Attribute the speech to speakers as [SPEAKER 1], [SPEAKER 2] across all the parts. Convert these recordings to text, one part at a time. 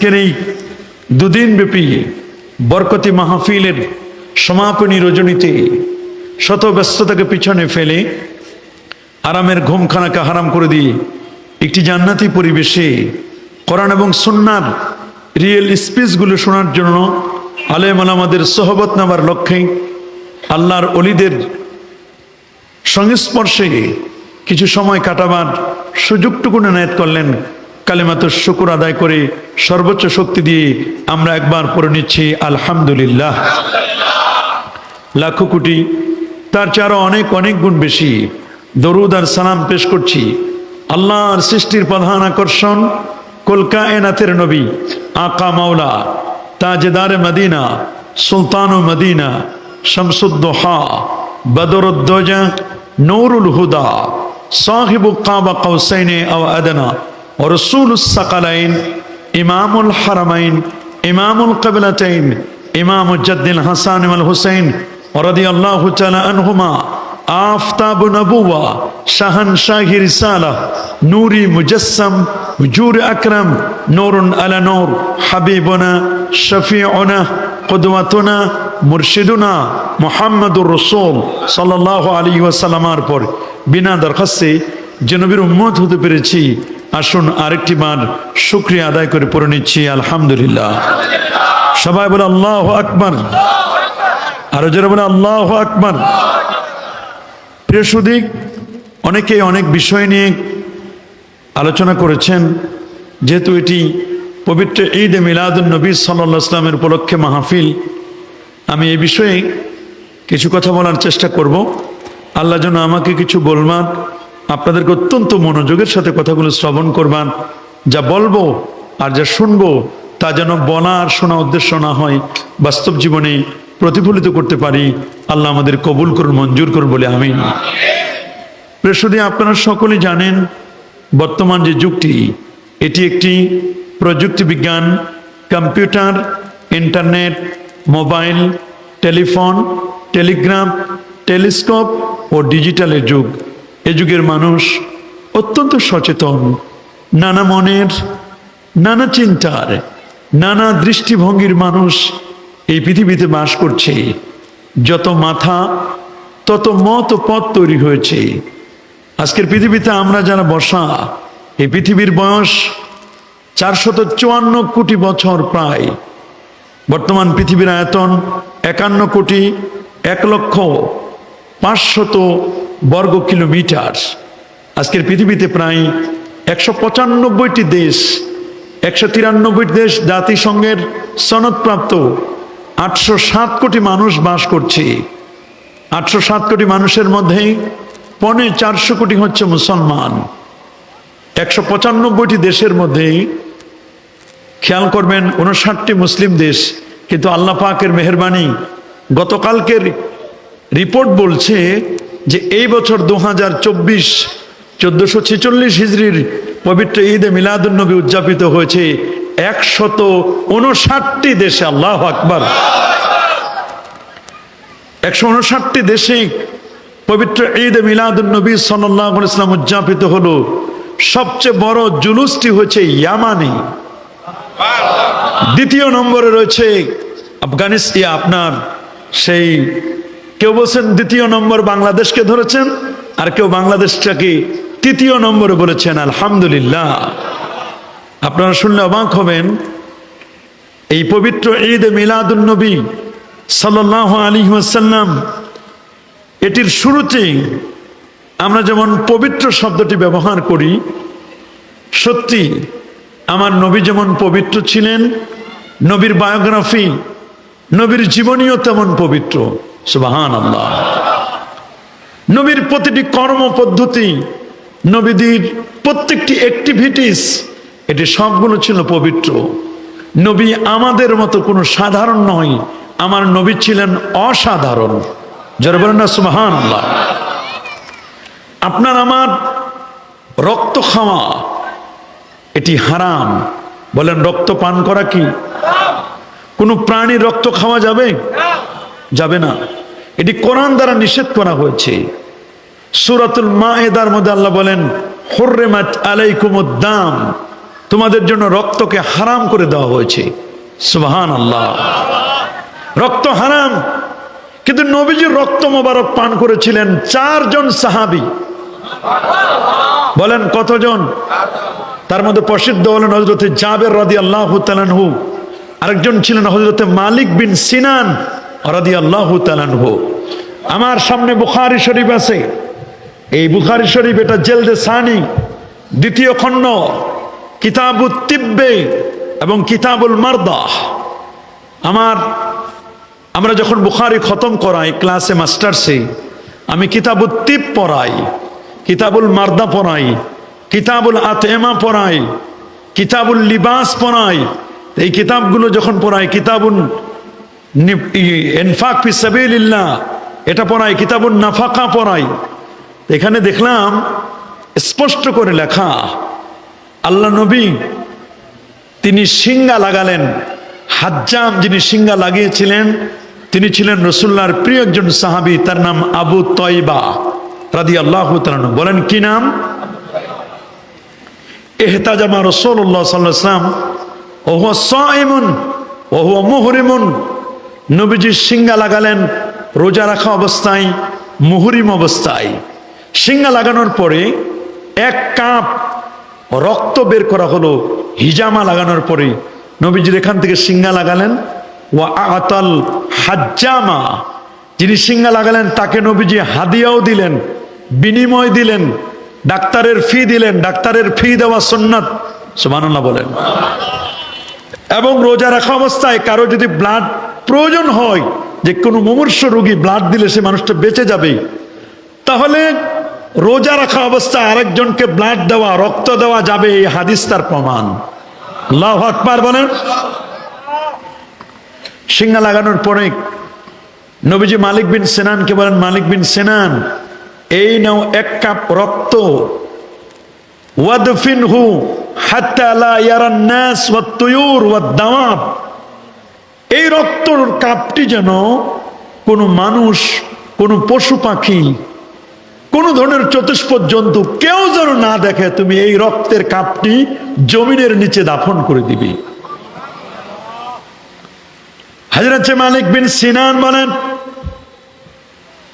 [SPEAKER 1] আজকের এই দুদিন ব্যাপী বরকতি মাহফিলের সমাপনী রজনীতে শত ব্যস্ততাকে পিছনে ফেলে আরামের ঘুমখানাকে হারাম করে দিয়ে একটি জান্নাতি পরিবেশে কোরআন এবং সুন্নার রিয়েল স্পিচগুলো শোনার জন্য আলেম আমাদের সহবত নামার লক্ষ্যে আল্লাহর অলিদের সংস্পর্শে কিছু সময় কাটাবার সুযোগটুকু নায়ত করলেন কালেমাত শুকুর আদায় করে সর্বোচ্চ শক্তি দিয়ে আমরা একবার পড়ে নিচ্ছি, আলহামদুলিল্লাহ। লাখো কোটি, তার আরও অনেক অনেক গুণ বেশি। দরুদ আর সালাম পেশ করছি। আল্লাহর সৃষ্টির প্রধান আকর্ষণ কলকা এনাথের নবী, আকা মাওলা, তাজেদার মদিনা, সুলতান মদিনা, শামসুদ্দোহা, বদরুদ্দোজা, নৌরুল হুদা, সাহিবু কাবা কৌসাইনে আদনা। রসুল সাকালাইন ইমামুল হারামাইন ইমামুল কবিলাতাইন ইমাম উজ্জদ্দিন হাসান আল হুসাইন رضي الله تعالى عنهما آفتاب نبوة شهن شاهي رسالة نوري مجسم وجور أكرم نور على نور حبيبنا شفيعنا قدوتنا মুর্শিদুনা মোহাম্মদুর রসুল সাল্লাহ আলী ওয়াসাল্লামার পর বিনা দরখাস্তে যে নবীর উম্মত হতে পেরেছি আসুন আরেকটি বার শুক্রিয়া আদায় করে পড়ে নিচ্ছি, আলহামদুলিল্লাহ। সবাই বলে আল্লাহ আকবর। আরও যারা বলে আল্লাহ আকবর। প্রিয় সুদিক অনেকে অনেক বিষয় নিয়ে আলোচনা করেছেন, যেহেতু এটি পবিত্র ঈদ এ মিলাদুল নবী সাল্লা ইসলামের উপলক্ষে মাহফিল, আমি এই বিষয়ে কিছু কথা বলার চেষ্টা করব। আল্লাহ যেন আমাকে কিছু বলবার আপনাদেরকে অত্যন্ত মনোযোগের সাথে কথাগুলো শ্রবণ করবার যা বলব আর যা শুনব তা যেন বলা আর শোনা উদ্দেশ্য না হয়, বাস্তব জীবনে প্রতিফলিত করতে পারি। আল্লাহ আমাদের কবুল করুন, মঞ্জুর করুন বলে আমিন। প্রেসদী আপনারা সকলে জানেন বর্তমান যে যুগটি, এটি একটি প্রযুক্তি বিজ্ঞান, computer, internet, mobile, telephone, telegram, telescope ও ডিজিটালের যুগ। এ যুগের মানুষ অত্যন্ত সচেতন, নানা মনের, নানা চিন্তার, নানা দৃষ্টিভঙ্গির মানুষ এই পৃথিবীতে বাস করছে। যত মাথা, তত মত পথ তৈরি হয়েছে। আজকের পৃথিবীতে আমরা যারা বসা, এই পৃথিবীর বয়স চারশত চুয়ান্ন কোটি বছর প্রায়। বর্তমান পৃথিবীর আয়তন একান্ন কোটি এক লক্ষ পাঁচশত বর্গ কিলোমিটার। আজকের পৃথিবীতে প্রায় একশো পঁচানব্বইটি দেশ, একশো তিরানব্বইটি দেশ জাতিসংঘের সনদপ্রাপ্ত আটশো সাত কোটি মানুষ বাস করছে। আটশো সাত কোটি মানুষের মধ্যে পনে চারশো কোটি হচ্ছে মুসলমান। একশো পঁচানব্বইটি দেশের মধ্যেই খেয়াল করবেন উনষাটটি মুসলিম দেশ, কিন্তু আল্লাহ পাকের মেহরবানি গতকালকের রিপোর্ট বলছে যে এই বছর দু হাজার চব্বিশ, চোদ্দশো ছেচল্লিশ হিজড়ির পবিত্র ঈদে মিলাদুন্নবী উদযাপিত হয়েছে একশত উনষাটটি দেশে, আল্লাহ আকবার। একশো উনষাটটি দেশে পবিত্র ঈদ মিলাদুন্নবী সাল্লাহ ইসলাম উদযাপিত হলো। সবচেয়ে বড় জুলুসটি হয়েছে ইয়ামানি। দ্বিতীয় নম্বরে রয়েছে আফগানিস্তান আপনার সেই কেউ বলছেন দ্বিতীয় নম্বর বাংলাদেশকে ধরেছেন, আর কেউ বাংলাদেশটাকে তৃতীয় নম্বরে বলেছেন, আলহামদুলিল্লাহ। আপনারা শুনলে অবাক হবেন, এই পবিত্র ঈদ মিলাদুন্নবী সাল্লাহ আলী ওয়াসাল্লাম, এটির শুরুতেই আমরা যেমন পবিত্র শব্দটি ব্যবহার করি, সত্যি আমার নবী যেমন পবিত্র ছিলেন, নবীর বায়োগ্রাফি, নবীর জীবনীও তেমন পবিত্র। সুবাহান আল্লাহ নবীর প্রতিটি কর্ম পদ্ধতি, নবীদের প্রত্যেকটি অ্যাক্টিভিটিস এটি সবগুলো ছিল পবিত্র। নবী আমাদের মতো কোনো সাধারণ নয়, আমার নবী ছিলেন অসাধারণ। যারা বলেন না সুবাহান আপনার আমার রক্ত খাওয়া, এটি হারাম। বলেন, রক্ত পান করা কি? কোনো প্রাণীর রক্ত খাওয়া যাবে? যাবে না। এটি কোরআন দ্বারা নিষেধ করা হয়েছে। সুরাতুল মা এদার মধ্যে আল্লাহ বলেন, হর্রেমাত আলাইকুমুদ্দাম তোমাদের জন্য রক্তকে হারাম করে দেওয়া হয়েছে। সুবহান আল্লাহ রক্ত হারাম। কিন্তু নবীজির রক্ত মোবারক পান করেছিলেন চারজন সাহাবি। বলেন কতজন? তার মধ্যে প্রসিদ্ধ হলেন হজরতে জাবের রাদি আল্লাহ আরেকজন ছিলেন হজরতে মালিক বিন সিনান। আমার সামনে বুখারি শরীফ আছে। এই বুখারি শরীফ এটা জেলদে সানি, দ্বিতীয় খণ্ড, কিতাবুত তিব্বে এবং কিতাবুল মারদাহ আমার, আমরা যখন বুখারি খতম করাই, ক্লাসে মাস্টার্সে, আমি কিতাবুল তিব পড়াই, কিতাবুল মার্দা পড়াই, কিতাবুল আতেমা পড়াই, কিতাবুল লিবাস পড়াই। এই কিতাবগুলো যখন পড়াই কিতাবুল সাবিলিল্লাহ। এটা পড়াই কিতাবুল নাফাকা পড়াই এখানে দেখলাম, স্পষ্ট করে লেখা, আল্লাহ নবী তিনি সিঙ্গা লাগালেন। হাজ্জাম যিনি সিঙ্গা লাগিয়েছিলেন, তিনি ছিলেন রসুল্লাহর প্রিয় একজন সাহাবি, তার নাম আবু তয়বা রাদি আল্লাহ বলেন, কি নাম? এহতাজামা রসুল্লাহ সাল্লাম ওহ সাইমুন ওহ মুহরিমুন। নবীজি সিঙ্গা লাগালেন রোজা রাখা অবস্থায়, মুহরিম অবস্থায়। সিঙ্গা লাগানোর পরে এক কাপ রক্ত বের করা হলো, হিজামা লাগানোর পরে। নবীজির এখান থেকে সিঙ্গা লাগালেন ও আতাল হাজ্জামা। যিনি সিঙ্গা লাগালেন, তাকে নবীজি হাদিয়াও দিলেন, বিনিময় দিলেন, ডাক্তারের ফি দিলেন, ডাক্তারের ফি দেওয়া সন্ন্যত সুবহানাল্লাহ বলেন। এবং রোজা রাখা অবস্থায় কারও যদি ব্লাড প্রয়োজন হয় যে কোনো মুমূর্ষ রোগী ব্লাড দিলে সে মানুষটা বেঁচে যাবে। তাহলে রোজা রাখা অবস্থায় আরেকজনকে ব্লাড দেওয়া, রক্ত দেওয়া যাবে, এই হাদিস তার প্রমাণ। আল্লাহু আকবার বলেন। সিঙ্গা লাগানোর পরে নবীজি মালিক বিন সেনানকে বলেন, মালিক বিন সেনান, এই নাও এক কাপ রক্ত। ওয়াদফিনহু হাত্তা লা ওয়াত তুয়ুর ওয়াদ দাওয়াব এই রক্তর কাপটি যেন কোনো মানুষ, কোনো পশু পাখি, কোন ধরনের চতুষ্পদ জন্তু কেউ যেন না দেখে তুমি এই রক্তের কাপটি জমিনের নিচে দাফন করে দিবি। হাজরত মালিক বিন সিনান বলেন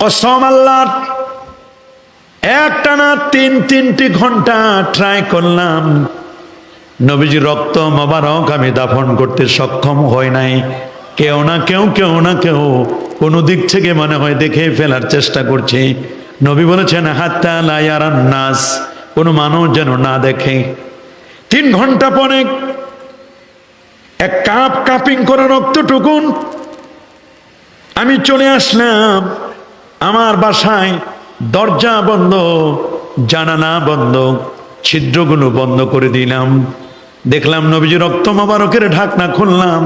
[SPEAKER 1] কসম আল্লাহ, একটানা তিন তিনটি ঘণ্টা ট্রাই করলাম। নবীজি রক্ত মোবারক আমি দাফন করতে সক্ষম হয় নাই। কেউ না কেউ কেউ না কেউ কোনো দিক থেকে মনে হয় দেখে ফেলার চেষ্টা করছে। নবী বলেছেন নাস কোনো মানুষ যেন না দেখে। তিন ঘণ্টা পরে এক কাপ কাপিং করে রক্তটুকুন আমি চলে আসলাম। আমার বাসায় দরজা বন্ধ, জানালা বন্ধ, ছিদ্রগুলো বন্ধ করে দিলাম। দেখলাম নবীজি রক্ত মোবারকের ঢাকনা খুললাম,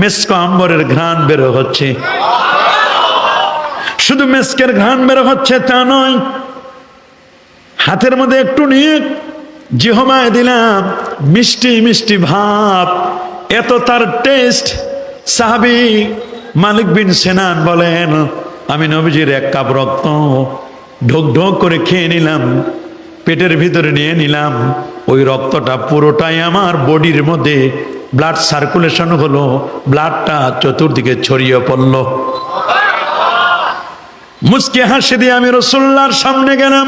[SPEAKER 1] মেস্ক আম্বরের ঘ্রাণ বের হচ্ছে। শুধু মেস্কের ঘ্রাণ বের হচ্ছে তা নয়, হাতের মধ্যে একটু নিয়ে জিহমায় দিলাম, মিষ্টি মিষ্টি ভাব। এত তার টেস্ট, সাহাবি মালিক বিন সেনান বলেন, আমি নবীজির এক কাপ রক্ত ঢোক ঢোক করে খেয়ে নিলাম। পেটের ভিতরে নিয়ে নিলাম। ওই রক্তটা পুরোটাই আমার বডির মধ্যে ব্লাড সার্কুলেশন হলো ব্লাডটা চতুর্দিকে ছড়িয়ে পড়ল। মুসকে হাসি দিয়ে আমি রসুল্লার সামনে গেলাম।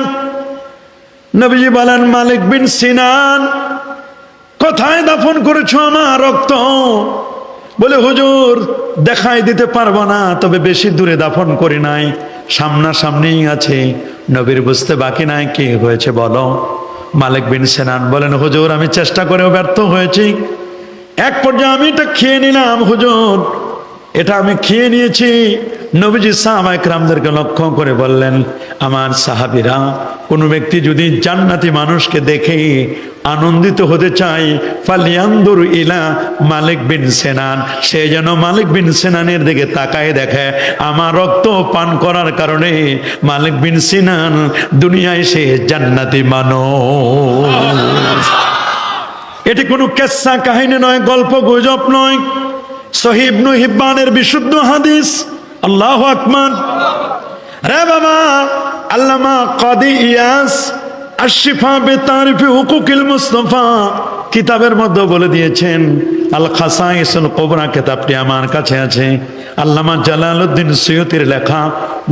[SPEAKER 1] নবীজি বলেন, মালিক বিন সিনান, কোথায় দাফন করেছ আমার রক্ত? বলে, হুজুর, দেখাই দিতে পারব না, তবে বেশি দূরে দাফন করি নাই। সামনাসামনি আছে। নবীর বুঝতে বাকি নাই, কি হয়েছে বলো? মালিক বিন সেনান বলেন, হুজুর, আমি চেষ্টা করেও ব্যর্থ হয়েছি। এক পর্যায়ে আমি এটা খেয়ে নিলাম, হুজুর। এটা আমি খেয়ে নিয়েছি। নবীজি সাহাবাইক রামদেরকে লক্ষ্য করে বললেন, আমার সাহাবিরা, কোনো ব্যক্তি যদি জান্নাতি মানুষকে দেখে আনন্দিত হতে চাই। ফালিয়ান্দুর ইলা মালিক বিন সেনান। সে যেন মালিক বিন সেনানের দিকে তাকায় দেখে। আমার রক্ত পান করার কারণে মালিক বিন সিনান দুনিয়ায় সে জান্নাতি মানুষ। এটি কোনো কেসা কাহিনী নয়, গল্প গুজব নয়। সহিবনু হিব্বানের বিশুদ্ধ হাদিস। আল্লাহ আকমান রে বাবা, আল্লামা কাদি ইয়াস আশিফা বেতারিফি হুকুকিল মুস্তফা কিতাবের মধ্যে বলে দিয়েছেন, আল খাসাইসুল কোবরা কিতাবটি আমার কাছে আছে। আল্লামা জালালউদ্দিন সৈয়দের লেখা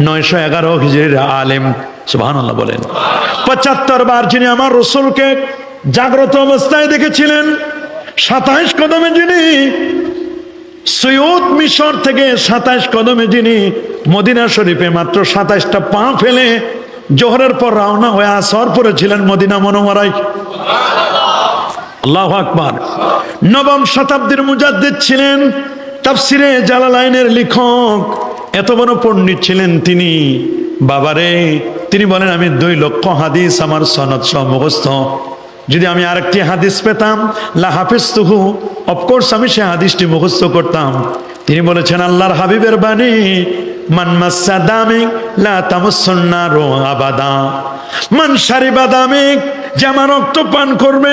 [SPEAKER 1] নয়শো এগারো হিজরির আলেম, সুবহানাল্লাহ বলেন। পঁচাত্তর বার যিনি আমার রসুলকে জাগ্রত অবস্থায় দেখেছিলেন, সাতাইশ কদমে যিনি সৈয়দ মিশর থেকে সাতাইশ কদমে যিনি মদিনা শরীফে মাত্র সাতাইশটা পা ফেলে জোহরের পর রওনা হয়ে আসর পড়েছিলেন মদিনা মনোমরাই আল্লাহ আকবার। নবম শতাব্দীর মুজাদ্দিদ ছিলেন তাফসিরে জালালাইনের লেখক। এত বড় পণ্ডিত ছিলেন তিনি। বাবারে, তিনি বলেন, আমি দুই লক্ষ হাদিস আমার সনদ সহ মুখস্থ। যদি আমি আরেকটি হাদিস পেতাম, লা হাফিজ তুহু অফকোর্স আমি সে হাদিসটি মুখস্থ করতাম। তিনি বলেছেন, আল্লাহর হাবিবের বাণী মান মাসা লা তামুসন্নারো আবাদা। মান সারিবা দামিক যে রক্ত পান করবে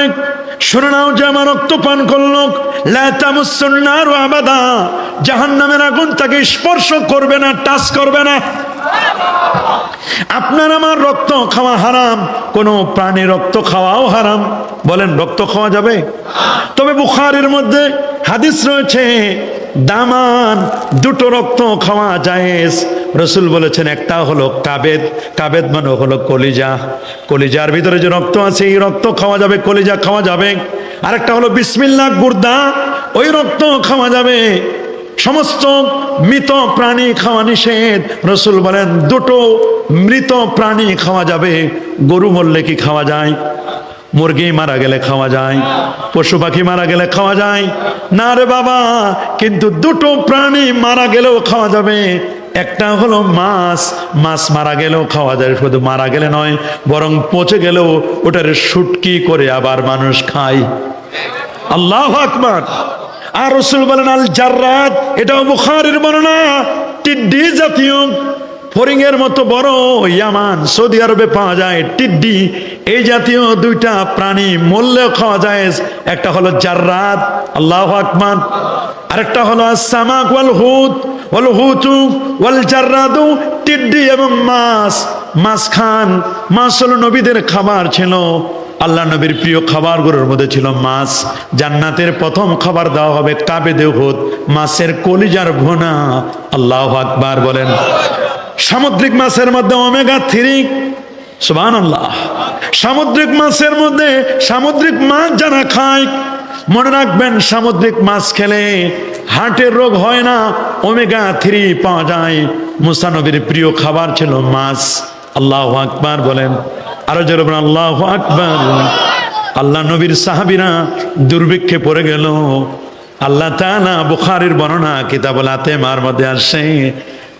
[SPEAKER 1] জাহান্নামের আগুন তাকে স্পর্শ করবে না, টাচ করবে না। আপনার আমার রক্ত খাওয়া হারাম, কোন প্রাণী রক্ত খাওয়াও হারাম। বলেন, রক্ত খাওয়া যাবে? তবে বুখারের মধ্যে হাদিস রয়েছে দামান, দুটো রক্ত খাওয়া জায়েজ। রসুল বলেছেন, একটা হলো কাবেদ কাবেদ মানে হলো কলিজা। কলিজার ভিতরে যে রক্ত আছে, এই রক্ত খাওয়া যাবে, কলিজা খাওয়া যাবে। আরেকটা হলো বিসমিল্লাহ, গুর্দা, ওই রক্ত খাওয়া যাবে। সমস্ত মৃত প্রাণী খাওয়া নিষেধ। রসুল বলেন, দুটো মৃত প্রাণী খাওয়া যাবে, গরু মরলে কি খাওয়া যায়? মুরগি মারা গেলে খাওয়া যায়, পশু পাখি মারা গেলে খাওয়া যায়। না রে বাবা, কিন্তু দুটো প্রাণী মারা গেলেও খাওয়া যাবে। একটা হলো মাছ মাছ মারা গেলেও খাওয়া যায়, শুধু মারা গেলে নয়, বরং পচে গেলেও ওটার শুটকি করে আবার মানুষ খায়। আল্লাহ আকবার। আর রসুল বলেন আল জার্রাত এটাও বুখারের বর্ণনা টিড্ডি জাতীয় ফরিং এর মতো বড় ইয়ামান সৌদি আরবে পাওয়া যায় টিড্ডি। এই জাতীয় দুইটা প্রাণী মূল্যেও খাওয়া যায়। একটা হলো জার্রাত, আল্লাহ আকমান আরেকটা হলো সামাক ওয়াল হুত, ওয়াল হুতু, ওয়াল জার্রাদু টিড্ডি এবং মাছ। মাছ খান মাছ হলো নবীদের খাবার ছিল। আল্লাহ নবীর প্রিয় খাবারগুলোর মধ্যে ছিল মাছ। জান্নাতের প্রথম খাবার দেওয়া হবে কাবে দেহুদ মাছের কলিজার ভুনা আল্লাহ আকবার বলেন। সামুদ্রিক মাছের মধ্যে ওমেগা থ্রি। সুবান সামুদ্রিক মাছের মধ্যে সামুদ্রিক মাছ যারা খায়, মনে রাখবেন সামুদ্রিক মাছ খেলে হার্টের রোগ হয় না, ওমেগা থ্রি পাওয়া যায়। মুসানবীর প্রিয় খাবার ছিল মাছ। আল্লাহ আকবার বলেন, আরও বলেন, আল্লাহ আকবার। আল্লাহ নবীর সাহাবিরা দুর্ভিক্ষে পড়ে গেল। আল্লাহ তাআলা বুখারীর বর্ণনা কিতাবুল আতেমার মধ্যে আসে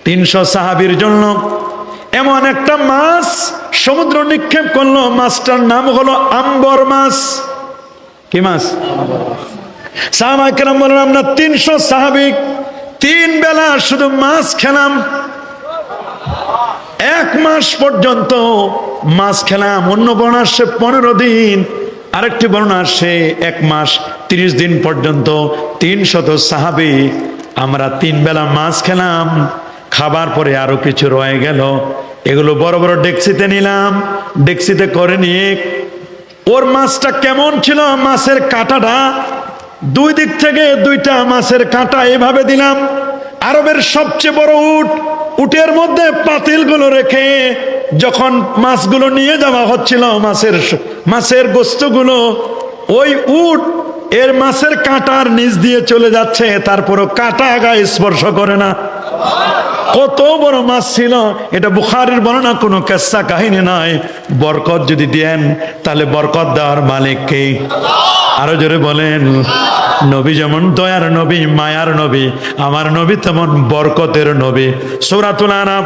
[SPEAKER 1] তিনশো সাহাবীর জন্য এমন একটা মাছ সমুদ্র নিক্ষেপ করল। মাছটার নাম হলো আম্বর মাছ। কি মাছ? সাহাবা কেরাম বলেন, আমরা তিনশো সাহাবিক তিন বেলা শুধু মাছ খেলাম। এক মাস পর্যন্ত মাছ খেলাম। অন্য বর্ণ আসছে পনেরো দিন, আরেকটি বর্ণ আসছে এক মাস। তিরিশ দিন পর্যন্ত তিন শত সাহাবি, আমরা তিন বেলা মাছ খেলাম। খাবার পরে আরও কিছু রয়ে গেল। এগুলো বড় বড় ডেক্সিতে নিলাম। ডেক্সিতে করে নিয়ে ওর মাছটা কেমন ছিল? মাছের কাঁটাটা দুই দিক থেকে দুইটা মাছের কাঁটা এভাবে দিলাম। আরবের সবচেয়ে বড় উট, উটের মধ্যে পাতিলগুলো রেখে যখন মাছগুলো নিয়ে যাওয়া হচ্ছিল, মাছের মাছের গোস্তগুলো, ওই উট এর মাছের কাঁটার নিচ দিয়ে চলে যাচ্ছে, তারপরও কাঁটা গায়ে স্পর্শ করে না। কত বড় মাছ ছিল, এটা বুখারের বর্ণনা, কোনো কেসা কাহিনী নয় বরকত যদি দেন, তাহলে বরকত দেওয়ার মালিক কে? আরও জোরে বলেন, নবী যেমন দয়ার নবী, মায়ার নবী, আমার নবী তেমন বরকতের নবী। সৌরাতুল আরাব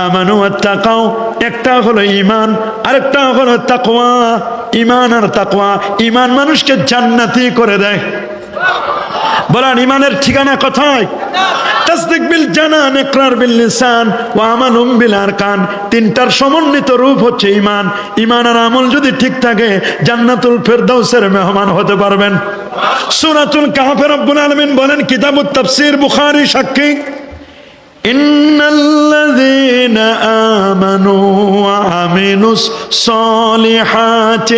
[SPEAKER 1] আমানু তাকাও একটা হলো ইমান আরেকটা হলো তাকওয়া। ইমান আর তাকওয়া ইমান মানুষকে জান্নাতি করে দেয়। বলেন ইমানের ঠিকানা কোথায়? তাসদিক বিল জানান, ইকরার বিল লিসান, ওয়া আমালুম বিল আরকান। তিনটার সমন্বিত রূপ হচ্ছে ইমান ইমান আর আমল যদি ঠিক থাকে, জান্নাতুল ফেরদাউসের মেহমান হতে পারবেন। সূরাতুল কাহফে রব্বুল আলামিন বলেন, কিতাবুত তাফসীর, বুখারী সাক্ষী। إن الذين آمنوا وعملوا الصالحات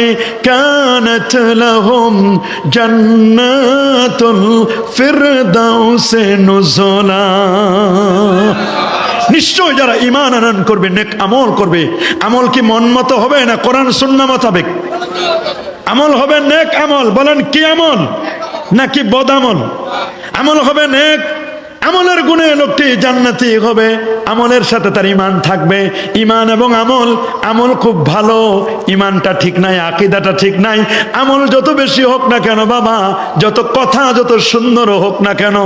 [SPEAKER 1] كانت لهم جنات الفردوس نزلا নিশ্চয় যারা ইমান আনয়ন করবে নেক আমল করবে আমল কি মন মতো হবে না কোরআন সুন্না মোতাবেক আমল হবে নেক আমল বলেন কি আমল নাকি বদ আমল আমল হবে নেক আমলের গুণে লোকটি জান্নাতি হবে, আমলের সাথে তার ইমান থাকবে। ইমান এবং আমল আমল খুব ভালো ইমানটা ঠিক নাই, আকিদাটা ঠিক নাই। আমল যত বেশি হোক না কেন বাবা, যত কথা যত সুন্দর হোক না কেন,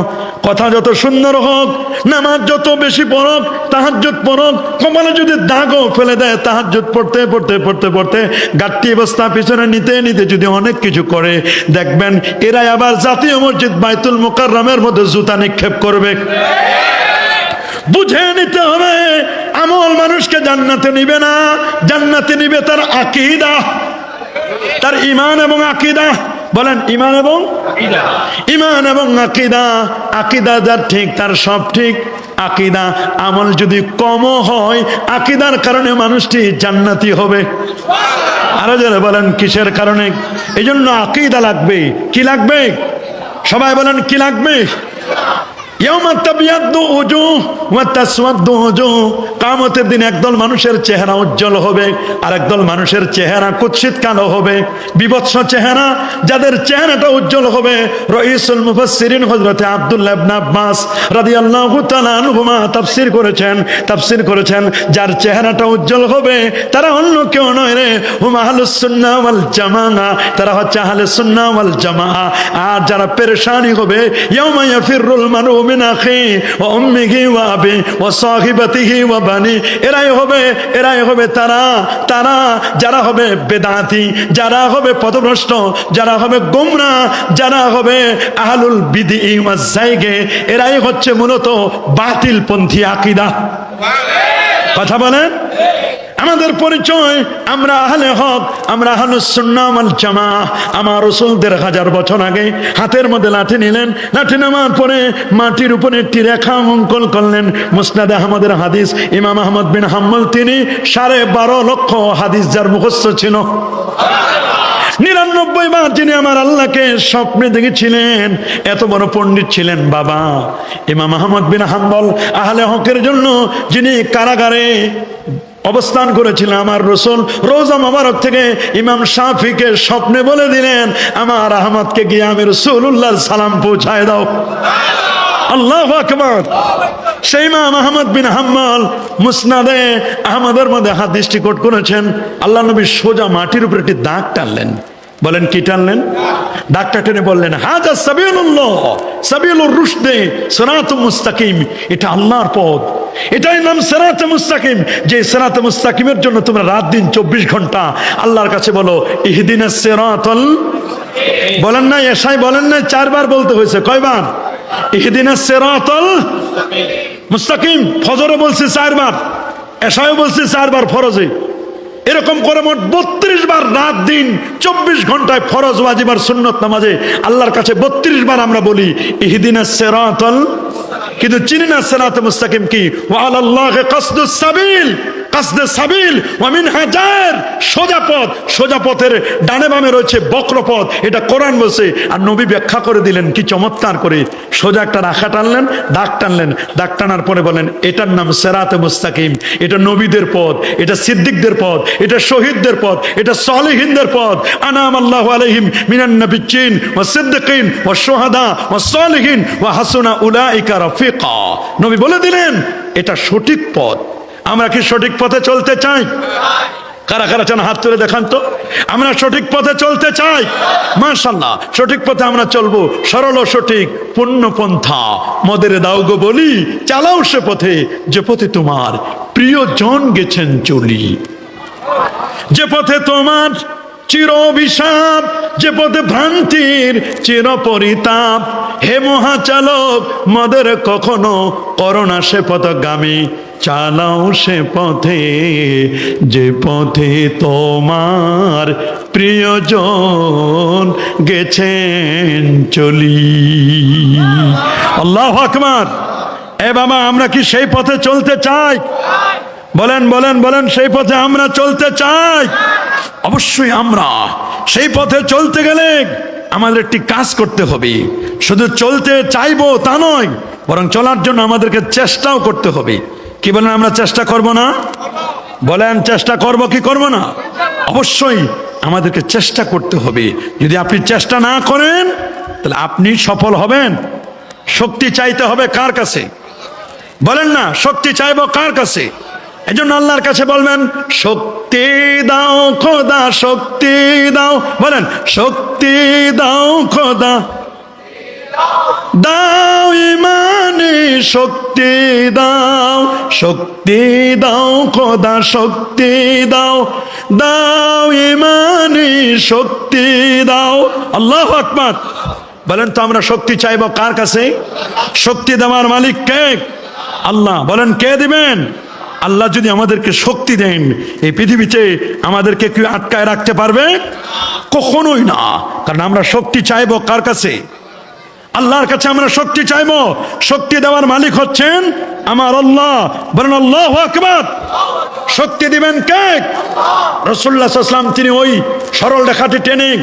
[SPEAKER 1] কথা যত সুন্দর হোক, নামাজ যত বেশি পড়ক, তাহাজ্জুদ পড়ক, কপালে যদি দাগও ফেলে দেয়, তাহাজ্জুদ পড়তে পড়তে পড়তে পড়তে গাঠটি অবস্থা পিছনে নিতে নিতে যদি অনেক কিছু করে, দেখবেন এরাই আবার জাতীয় মসজিদ বাইতুল মোকাররমের মধ্যে জুতা নিক্ষেপ করবে। বুঝে নিতে হবে আমল মানুষকে জান্নাতে নিবে না। জান্নাতে নিবে তার আকিদা। তার ইমান এবং আকিদা। বলেন ইমান এবং ইমান এবং আকিদা। আকিদা যার ঠিক তার সব ঠিক। আকিদা আমল যদি কম হয় আকিদার কারণে মানুষটি জান্নাতি হবে। আরও যারা বলেন কিসের কারণে? এই জন্য আকিদা লাগবে। কি লাগবে? সবাই বলেন কি লাগবে? কিয়ামতের দিন একদল মানুষের চেহারা উজ্জ্বল হবে আর একদল মানুষের চেহারা কুৎসিত কালো হবে। বিভৎস চেহারা, যাদের চেহারাটা উজ্জ্বল হবে, রইসুল মুফাসসিরিন হযরতে আব্দুল্লাহ ইবনে আব্বাস রাদিয়াল্লাহু করেছেন, তাফসীর করেছেন, যার চেহারাটা উজ্জ্বল হবে, তারা অন্য কেউ নয় রে, হুম আহলুস সুন্নাহ ওয়াল তারা হচ্ছে আহলুস সুন্নাহ ওয়াল আর যারা পেরেশানি হবে, ইয়াউমা ইয়াফিরুল মারউ মিন আখি ওয়া উম্মিহি ওয়া আবি ওয়া সাহিবাতিহি ওয়া বানি। এরাই হবে এরাই হবে তারা তারা যারা হবে বেদাতি যারা হবে পথভ্রষ্ট যারা হবে গোমরা যারা হবে আহলুল বিদি ওয়া জায়গে এরাই হচ্ছে মূলত বাতিল পন্থী আকীদা কথা বলেন? আমাদের পরিচয়, আমরা আহলে হক, আমরা আহলুসুন্নামাল জামা আমার রসুলদের হাজার বছর আগে হাতের মধ্যে লাঠি নিলেন, লাঠি নামার পরে মাটির উপরে একটি রেখা অঙ্কন করলেন। মুসনাদে আহমদের হাদিস, ইমাম আহমদ বিন হাম্মল তিনি সাড়ে বারো লক্ষ হাদিস যার মুখস্থ ছিল। নিরানব্বই বার যিনি আমার আল্লাহকে স্বপ্নে দেখেছিলেন, এত বড় পণ্ডিত ছিলেন বাবা। ইমাম আহমদ বিন হাম্বল আহলে হকের জন্য যিনি কারাগারে অবস্থান করেছিল আমার রসুল। রোজা মোবারক থেকে ইমাম শাফিকে স্বপ্নে বলে দিলেন, আমার আহমদকে গিয়ে আমি রসুল্লাহ সালাম পৌঁছায় দাও। আল্লাহ আকবর। সেই মা আহমদ বিন হাম্মাল মুসনাদে আহমদের মধ্যে হাত দৃষ্টিকোট করেছেন। আল্লাহ নবী সোজা মাটির উপর একটি দাগ টানলেন। বলেন, কি টানলেন? ডাক্তার টেনে বললেন, হাজা সাবিউল্লাহ সাবিউল রুশদে সরাত মুস্তাকিম। এটা আল্লাহর পথ। এটাই নাম সেরাতে মুস্তাকিম। যে সেরাত মুস্তাকিমের জন্য তোমরা রাত দিন চব্বিশ ঘণ্টা আল্লাহর কাছে বলো, ইহদিন সেরাতল বলেন না এসাই বলেন না চারবার বলতে হয়েছে। কয়বার? ইহদিন সেরাতল মুস্তাকিম। ফজরে বলছে চারবার, এসাইও বলছে চারবার ফরজে। এরকম করে মোট বত্রিশ বার রাত দিন, চব্বিশ ঘন্টায় ফরজ ওয়াজিবার সুন্নত নামাজে আল্লাহর কাছে বত্রিশ বার আমরা বলি, ইহদিনা সেরাতল কিন্তু চিনি না সেরাত মুস্তাকিম কি? ওয়াল আল্লাহ কসদুস সাবিল। কাসদে সাবিল ওয়ামিন হাজার সোজা পথ, সোজা পথের ডানে বামে রয়েছে বক্র পথ এটা কোরআন বলছে, আর নবী ব্যাখ্যা করে দিলেন, কি চমৎকার করে। সোজা একটা রাখা টানলেন, দাগ টানলেন, দাগ টানার পরে বলেন, এটার নাম সেরাতে মুস্তাকিম। এটা নবীদের পথ, এটা সিদ্দিকদের পথ, এটা শহীদদের পথ, এটা সলিহিনদের পথ। আনাম আল্লাহ আলহিম মিনান নবিচিন ও সিদ্দিকিন ও সোহাদা ও সলিহিন ও হাসুনা উলাইকা রফিকা। নবী বলে দিলেন, এটা সঠিক পথ। আমরা কি সঠিক পথে চলতে চাই? কারা কারা চান হাত তুলে দেখান তো। আমরা সঠিক পথে চলতে চাই। মার্শাল্লাহ সঠিক পথে আমরা চলবো। সরল ও সঠিক পুণ্যপন্থা মদের দাও গো বলি, চালাও সে পথে। যে পথে তোমার প্রিয় জন গেছেন চলি। যে পথে তোমার চির অভিশাপ যে পথে ভ্রান্তির চির পরিতাপ হে মহাচালক, মদের কখনো করোনা সে পথগামী চালাও সে পথে, যে পথে তোমার প্রিয়জন গেছেন চলি। আল্লাহ আকবার। এ বাবা, আমরা কি সেই পথে চলতে চাই? বলেন বলেন বলেন, সেই পথে আমরা চলতে চাই। অবশ্যই আমরা। সেই পথে চলতে গেলে আমাদের একটি কাজ করতে হবে। শুধু চলতে চাইব তা নয়, বরং চলার জন্য আমাদেরকে চেষ্টাও করতে হবে। কি বলেন, আমরা চেষ্টা করব না? বলেন, চেষ্টা করব কি করব না? অবশ্যই আমাদেরকে চেষ্টা করতে হবে। যদি আপনি চেষ্টা না করেন, তাহলে আপনি সফল হবেন। শক্তি চাইতে হবে কার কাছে? বলেন না, শক্তি চাইব কার কাছে? এজন্য আল্লাহর কাছে বলবেন, শক্তি দাও খোদা, শক্তি দাও। বলেন, শক্তি দাও খোদা, দাও ইমানে, শক্তি দাও শক্তি দাও খোদা, শক্তি দাও দাও ইমানে, শক্তি দাও। আল্লাহ আকবার। বলেন তো আমরা শক্তি চাইব কার কাছে? শক্তি দেওয়ার মালিক কে? আল্লাহ। বলেন, কে দিবেন? আল্লাহ যদি আমাদেরকে শক্তি দেন, এই পৃথিবীতে আমাদেরকে কেউ আটকায় রাখতে পারবে? কখনোই না। কারণ আমরা শক্তি চাইব কার কাছে? আল্লাহর কাছে আমরা শক্তি চাইব। শক্তি দেওয়ার মালিক হচ্ছেন আমার আল্লাহ। বলেন, আল্লাহ আকবার। শক্তি দিবেন কে? রসুল্লাহ তিনি ওই সরল রেখাটি টেনে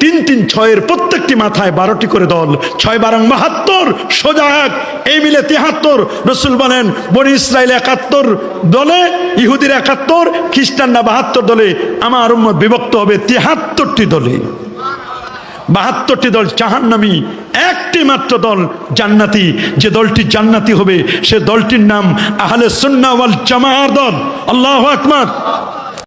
[SPEAKER 1] তিন তিন ছয়ের প্রত্যেকটি মাথায় বারোটি করে দল। ছয় বারং বাহাত্তর, সোজা এক, এই মিলে তিহাত্তর। রসুল বলেন, বনি ইসরায়েল একাত্তর দলে, ইহুদির একাত্তর, খ্রিস্টানরা বাহাত্তর দলে। আমার উম্মত বিভক্ত হবে তিহাত্তরটি দলে। বাহাত্তরটি দল জাহান্নামী, একটি মাত্র দল জান্নাতি। যে দলটি জান্নাতি হবে, সে দলটির নাম আহলে সুন্না ওয়াল জামাআর দল। আল্লাহু আকবার।